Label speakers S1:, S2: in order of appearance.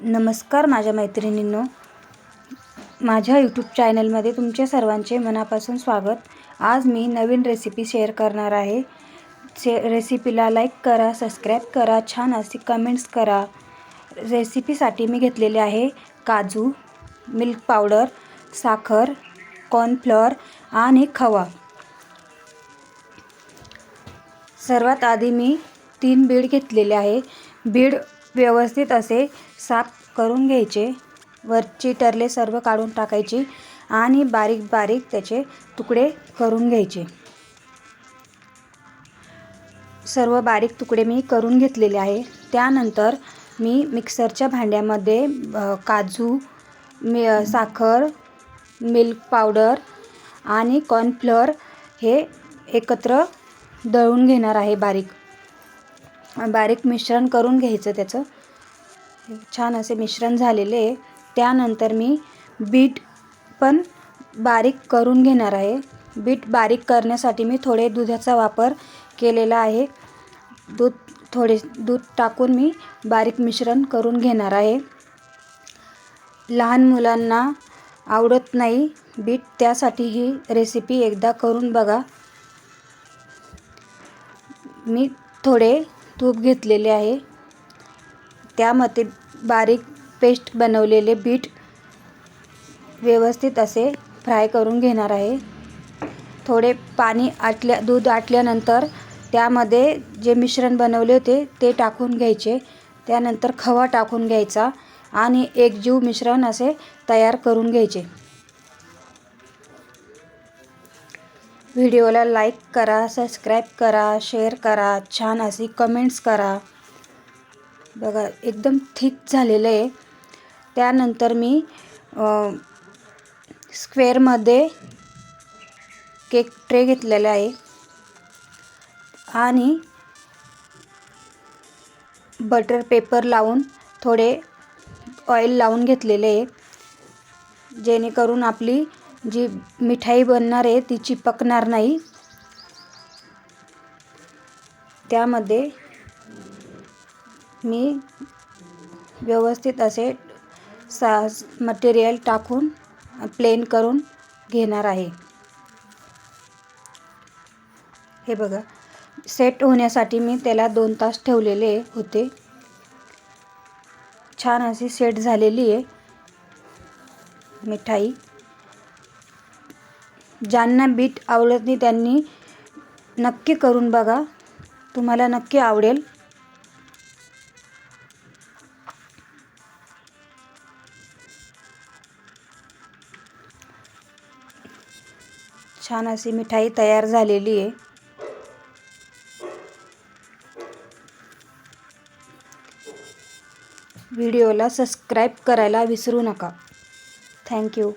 S1: नमस्कार माझ्या मैत्रिणींनो. माझ्या यूट्यूब चॅनलमध्ये तुमचे सर्वांचे मनापासून स्वागत. आज मी नवीन रेसिपी शेअर करणार आहे. शे रेसिपीला लाईक करा सबस्क्राईब करा छान अशी कमेंट्स करा. रेसिपीसाठी मी घेतलेले आहे काजू मिल्क पावडर साखर कॉर्नफ्लॉर आणि खवा. सर्वात आधी मी तीन बीड घेतलेले आहे. बीड व्यवस्थित असे साफ करून घ्यायचे. वरची टरले सर्व काढून टाकायची आणि बारीक बारीक त्याचे तुकडे करून घ्यायचे. सर्व बारीक तुकडे मी करून घेतलेले आहे. त्यानंतर मी मिक्सरच्या भांड्यामध्ये काजू मि साखर मिल्क पावडर आणि कॉर्नफ्लर हे एकत्र दळून घेणार आहे बारीक. बारीक मिश्रण करून घ्यायचं त्याचं. छान असे मिश्रण झालेले आहे. त्यानंतर मी बीट पण बारीक करून घेणार आहे. बीट बारीक करण्यासाठी मी थोडे दुधाचा वापर केलेला आहे. दूध थोडे दूध टाकून मी बारीक मिश्रण करून घेणार आहे. लहान मुलांना आवडत नाही बीट त्यासाठी ही रेसिपी एकदा करून बघा. मी थोडे तूप घेतलेले आहे. त्यामध्ये बारीक पेस्ट बनवलेले बीट व्यवस्थित असे फ्राय करून घेणार आहे. थोडे पाणी आटल्या दूध आटल्यानंतर त्यामध्ये जे मिश्रण बनवले होते ते टाकून घ्यायचे. त्यानंतर खवा टाकून घ्यायचा आणि एकजीव मिश्रण असे तयार करून घ्यायचे. व्हिडिओला लाईक करा सबस्क्राईब करा शेअर करा छान अशी कमेंट्स करा. बघा एकदम थिक झालेलं आहे. त्यानंतर मी स्क्वेअरमध्ये केक ट्रे घेतलेला आहे. आणि बटर पेपर लावून थोडे ऑइल लावून घेतलेले आहे. जेणेकरून आपली जी मिठाई बनणार आहे ती चिपकणार नाही. त्यामध्ये मी व्यवस्थित असे सा मटेरियल टाकून प्लेन करून घेणार आहे. हे बघा सेट होण्यासाठी मी त्याला दोन तास ठेवलेले होते. छान अशी सेट झालेली आहे मिठाई. ज्यांना बीट आवडत नाही त्यांनी नक्की करून बघा. तुम्हाला नक्की आवडेल. छान अशी मिठाई तयार झालेली आहे. व्हिडिओला सबस्क्राईब करायला विसरू नका. थँक्यू.